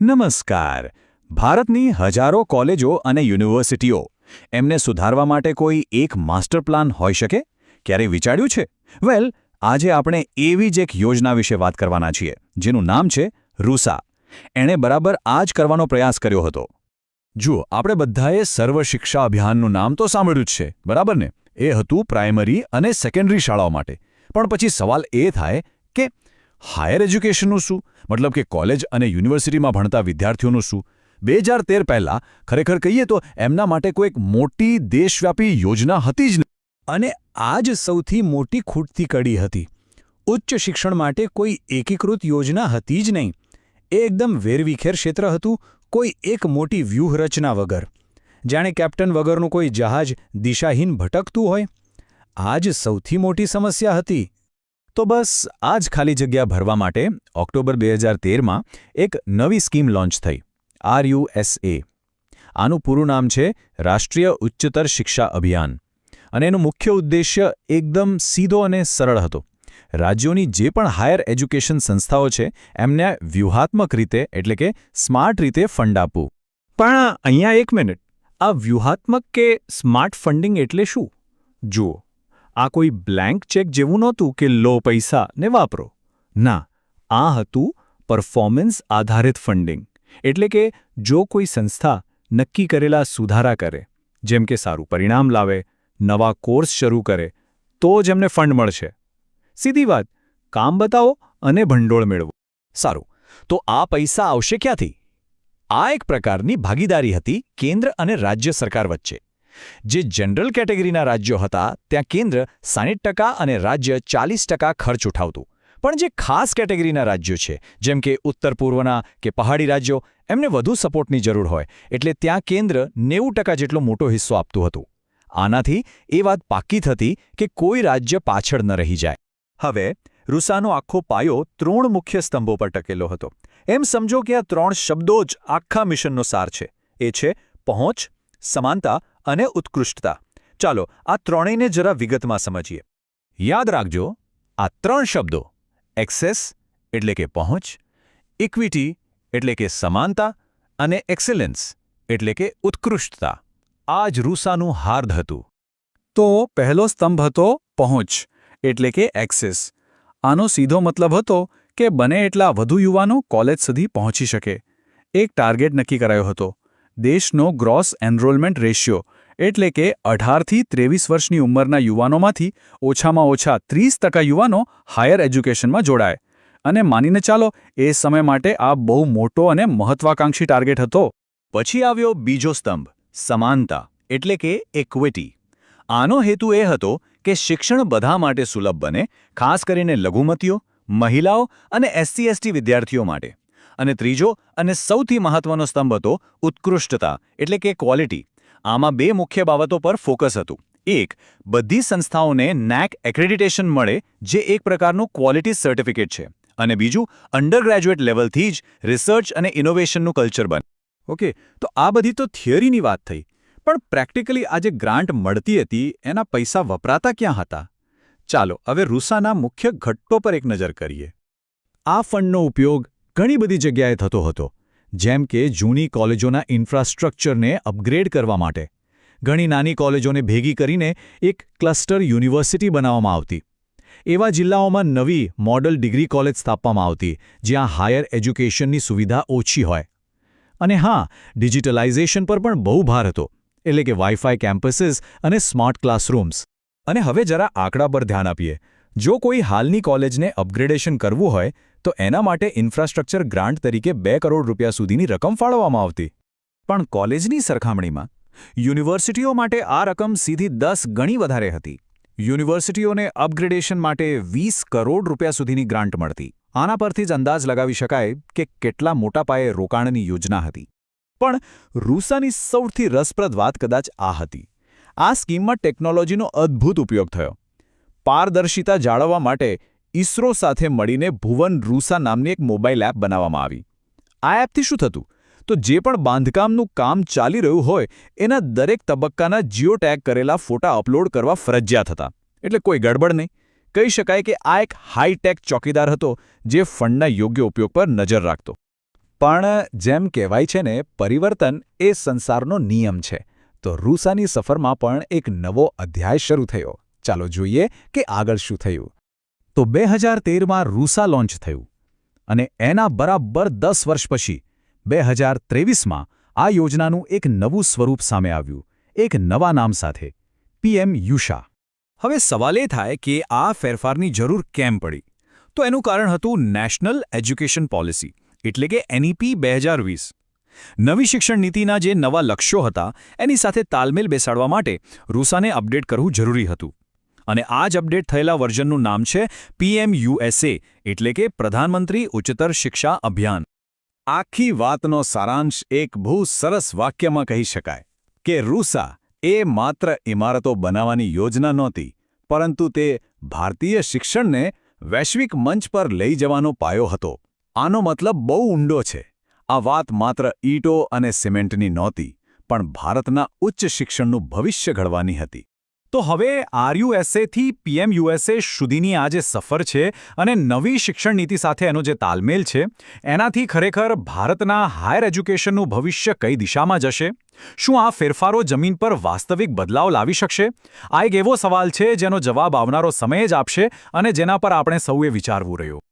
નમસ્કાર. ભારતની હજારો કોલેજો અને યુનિવર્સિટીઓ, એમને સુધારવા માટે કોઈ એક માસ્ટર પ્લાન હોઈ શકે? ક્યારેય વિચાર્યું છે? વેલ, આજે આપણે એવી જ એક યોજના વિશે વાત કરવાના છીએ, જેનું નામ છે રૂસા. એણે બરાબર આ જ કરવાનો પ્રયાસ કર્યો હતો. જુઓ, આપણે બધાએ સર્વ શિક્ષા અભિયાનનું નામ તો સાંભળ્યું જ છે, બરાબર ને? એ હતું પ્રાઇમરી અને સેકન્ડરી શાળાઓ માટે. પણ પછી સવાલ એ થાય કે હાયર એજ્યુકેશનનું શું? મતલબ કે કોલેજ અને યુનિવર્સિટીમાં ભણતા વિદ્યાર્થીઓનું શું? બે હજાર તેર પહેલાં ખરેખર કહીએ તો એમના માટે કોઈક મોટી દેશવ્યાપી યોજના હતી જ અને આ જ સૌથી મોટી ખૂટતી કડી હતી. ઉચ્ચ શિક્ષણ માટે કોઈ એકીકૃત યોજના હતી જ નહીં. એ એકદમ વેરવિખેર ક્ષેત્ર હતું, કોઈ એક મોટી વ્યૂહરચના વગર. જાણે કેપ્ટન વગરનું કોઈ જહાજ દિશાહીન ભટકતું હોય. આ જ સૌથી મોટી સમસ્યા હતી. તો બસ આ જ ખાલી જગ્યા ભરવા માટે ઓક્ટોબર બે હજાર તેરમાં એક નવી સ્કીમ લોન્ચ થઈ, આરયુએસએ. આનું પૂરું નામ છે રાષ્ટ્રીય ઉચ્ચતર શિક્ષા અભિયાન. અને એનો મુખ્ય ઉદ્દેશ્ય એકદમ સીધો અને સરળ હતો. રાજ્યોની જે પણ હાયર એજ્યુકેશન સંસ્થાઓ છે, એમને વ્યૂહાત્મક રીતે, એટલે કે સ્માર્ટ રીતે ફંડ આપવું. પણ અહીંયા એક મિનિટ. આ વ્યૂહાત્મક કે સ્માર્ટ ફંડિંગ એટલે શું? જુઓ. આ કોઈ બ્લેન્ક ચેક જેવું નહોતું કે લો પૈસા ને વાપરો. ના, આ હતું પરફોર્મન્સ આધારિત ફંડિંગ. એટલે કે જો કોઈ સંસ્થા નક્કી કરેલા સુધારા કરે, જેમ કે સારું પરિણામ લાવે, નવા કોર્સ શરૂ કરે, તો જ એમને ફંડ મળશે. સીધી વાત, કામ બતાવો અને ભંડોળ મેળવો. સારું, તો આ પૈસા આવશે ક્યાંથી? આ એક પ્રકારની ભાગીદારી હતી કેન્દ્ર અને રાજ્ય સરકાર વચ્ચે. જે જનરલ કેટેગરીના રાજ્યો હતા, ત્યાં કેન્દ્ર સાહીઠ અને રાજ્ય ચાલીસ ટકા ખર્ચ ઉઠાવતું. પણ જે ખાસ કેટેગરીના રાજ્યો છે, જેમ કે ઉત્તર પૂર્વના કે પહાડી રાજ્યો, એમને વધુ સપોર્ટની જરૂર હોય, એટલે ત્યાં કેન્દ્ર નેવું ટકા જેટલો મોટો હિસ્સો આપતું હતું. આનાથી એ વાત પાકી થતી કે કોઈ રાજ્ય પાછળ ન રહી જાય. હવે, રૂસાનો આખો પાયો ત્રણ મુખ્ય સ્તંભો પર ટકેલો હતો. એમ સમજો કે આ ત્રણ શબ્દો જ આખા મિશનનો સાર છે. એ છે પહોંચ સમાનતા અને ઉત્કૃષ્ટતા. ચાલો આ ત્રણેયને જરા વિગતમાં સમજીએ. યાદ રાખજો, આ ત્રણ શબ્દો, એક્સેસ એટલે કે પહોંચ, ઇક્વિટી એટલે કે સમાનતા અને એક્સેલન્સ એટલે કે ઉત્કૃષ્ટતા. આ જ રૂસાનું હાર્દ હતું. તો પહેલો સ્તંભ હતો પહોંચ એટલે કે એક્સેસ. આનો સીધો મતલબ હતો કે બને એટલા વધુ યુવાનો કોલેજ સુધી પહોંચી શકે. એક ટાર્ગેટ નક્કી કરાયો હતો. દેશનો ગ્રોસ એનરોલમેન્ટ રેશિયો એટલે કે અઢારથી ત્રેવીસ વર્ષની ઉંમરના યુવાનોમાંથી ઓછામાં ઓછા ત્રીસ યુવાનો હાયર એજ્યુકેશનમાં જોડાય. અને માનીને ચાલો, એ સમય માટે આ બહુ મોટો અને મહત્વાકાંક્ષી ટાર્ગેટ હતો. પછી આવ્યો બીજો સ્તંભ, સમાનતા, એટલે કે ઇક્વિટી આનો હેતુ એ હતો કે શિક્ષણ બધા માટે સુલભ બને, ખાસ કરીને લઘુમતીઓ, મહિલાઓ અને એસસી એસટી વિદ્યાર્થીઓ માટે. અને ત્રીજો અને સૌથી મહત્વનો સ્તંભ હતો ઉત્કૃષ્ટતા, એટલે કે ક્વોલિટી આમાં બે મુખ્ય બાબતો પર ફોકસ હતું. એક, બધી સંસ્થાઓને નેક એક્રેડિટેશન મળે, જે એક પ્રકારનું ક્વોલિટી સર્ટિફિકેટ છે. અને બીજું અંડરગ્રેજ્યુએટ લેવલથી જ રિસર્ચ અને ઇનોવેશનનું કલ્ચર બને. ઓકે તો આ બધી તો થિયરીની વાત થઈ. પણ પ્રેક્ટિકલી આ જે ગ્રાન્ટ મળતી હતી, એના પૈસા વપરાતા ક્યાં હતા? ચાલો, હવે રૂસાના મુખ્ય ઘટ્ટો પર એક નજર કરીએ. આ ફંડનો ઉપયોગ ઘણી બધી જગ્યાએ થતો હતો, જેમ કે જૂની કોલેજોના ઇન્ફ્રાસ્ટ્રક્ચરને અપગ્રેડ કરવા માટે. ઘણી નાની કોલેજોને ભેગી કરીને એક ક્લસ્ટર યુનિવર્સિટી બનાવવામાં આવતી. એવા જિલ્લાઓમાં નવી મોડલ ડિગ્રી કોલેજ સ્થાપવામાં આવતી, જ્યાં હાયર એજ્યુકેશનની સુવિધા ઓછી હોય. અને હા, ડિજિટલાઇઝેશન પર પણ બહુ ભાર હતો, એટલે કે વાઇફાઈ કેમ્પસીસ અને સ્માર્ટ ક્લાસરૂમ્સ. અને હવે જરા આંકડા પર ધ્યાન આપીએ. જો કોઈ હાલની કોલેજને અપગ્રેડેશન કરવું હોય તો એના માટે ઇન્ફ્રાસ્ટ્રક્ચર ગ્રાન્ટ તરીકે બે કરોડ રૂપિયા સુધીની રકમ ફાળવવામાં આવતી. પણ કોલેજની સરખામણીમાં, યુનિવર્સિટીઓ માટે આ રકમ સીધી દસ ગણી વધારે હતી. યુનિવર્સિટીઓને અપગ્રેડેશન માટે વીસ કરોડ રૂપિયા સુધીની ગ્રાન્ટ મળતી. આના પરથી જ અંદાજ લગાવી શકાય કે કેટલા મોટા પાયે રોકાણની યોજના હતી. પણ રૂસાની સૌથી રસપ્રદ વાત કદાચ આ હતી. આ સ્કીમમાં ટેકનોલોજીનો અદ્ભુત ઉપયોગ થયો. પારદર્શિતા જાળવવા માટે ઇસરો સાથે મળીને ભુવન રૂસા નામની એક મોબાઈલ એપ બનાવવામાં આવી. આ એપથી શું થતું? તો જે પણ બાંધકામનું કામ ચાલી રહ્યું હોય, એના દરેક તબક્કાના જીઓ ટેગ કરેલા ફોટા અપલોડ કરવા ફરજિયાત હતા. એટલે કોઈ ગડબડ નહીં. કહી શકાય કે આ એક હાઈટેક ચોકીદાર હતો, જે ફંડના યોગ્ય ઉપયોગ પર નજર રાખતો. પણ જેમ કહેવાય છે ને, પરિવર્તન એ સંસારનો નિયમ છે. તો રૂસાની સફરમાં પણ એક નવો અધ્યાય શરૂ થયો. ચાલો જોઈએ કે આગળ શું થયું. તો બે હજાર તેરમાં રૂસા લોન્ચ થયું અને એના બરાબર દસ વર્ષ પછી બે હજાર ત્રેવીસમાં આ યોજનાનું એક નવું સ્વરૂપ સામે આવ્યું, એક નવા નામ સાથે પીએમ યુષા. હવે સવાલ એ થાય કે આ ફેરફારની જરૂર કેમ પડી? તો એનું કારણ હતું નેશનલ એજ્યુકેશન પોલિસી, એટલે કે એનઈપી બે હજાર વીસ. નવી શિક્ષણ નીતિના જે નવા લક્ષ્યો હતા, એની સાથે તાલમેલ બેસાડવા માટે રૂસાને અપડેટ કરવું જરૂરી હતું. અને આ જ અપડેટ થયેલા વર્ઝનનું નામ છે પીએમયુએસએ, એટલે કે પ્રધાનમંત્રી ઉચ્ચતર શિક્ષા અભિયાન. આખી વાતનો સારાંશ એક બહુ સરસ વાક્યમાં કહી શકાય કે રૂસા એ માત્ર ઇમારતો બનાવવાની યોજના નહોતી, પરંતુ તે ભારતીય શિક્ષણને વૈશ્વિક મંચ પર લઈ જવાનો પાયો હતો. આનો મતલબ બહુ ઊંડો છે. આ વાત માત્ર ઈંટો અને સિમેન્ટની નહોતી, પણ ભારતના ઉચ્ચ શિક્ષણનું ભવિષ્ય ઘડવાની હતી. તો હવે આરયુએસએથી પીએમયુએસએ સુધીની આ જે સફર છે અને નવી શિક્ષણ નીતિ સાથે એનો જે તાલમેલ છે, એનાથી ખરેખર ભારતના હાયર એજ્યુકેશનનું ભવિષ્ય કઈ દિશામાં જશે? શું આ ફેરફારો જમીન પર વાસ્તવિક બદલાવ લાવી શકશે? આ એક એવો સવાલ છે જેનો જવાબ આવનારો સમય જ આપશે અને જેના પર આપણે સૌએ વિચારવું રહ્યું.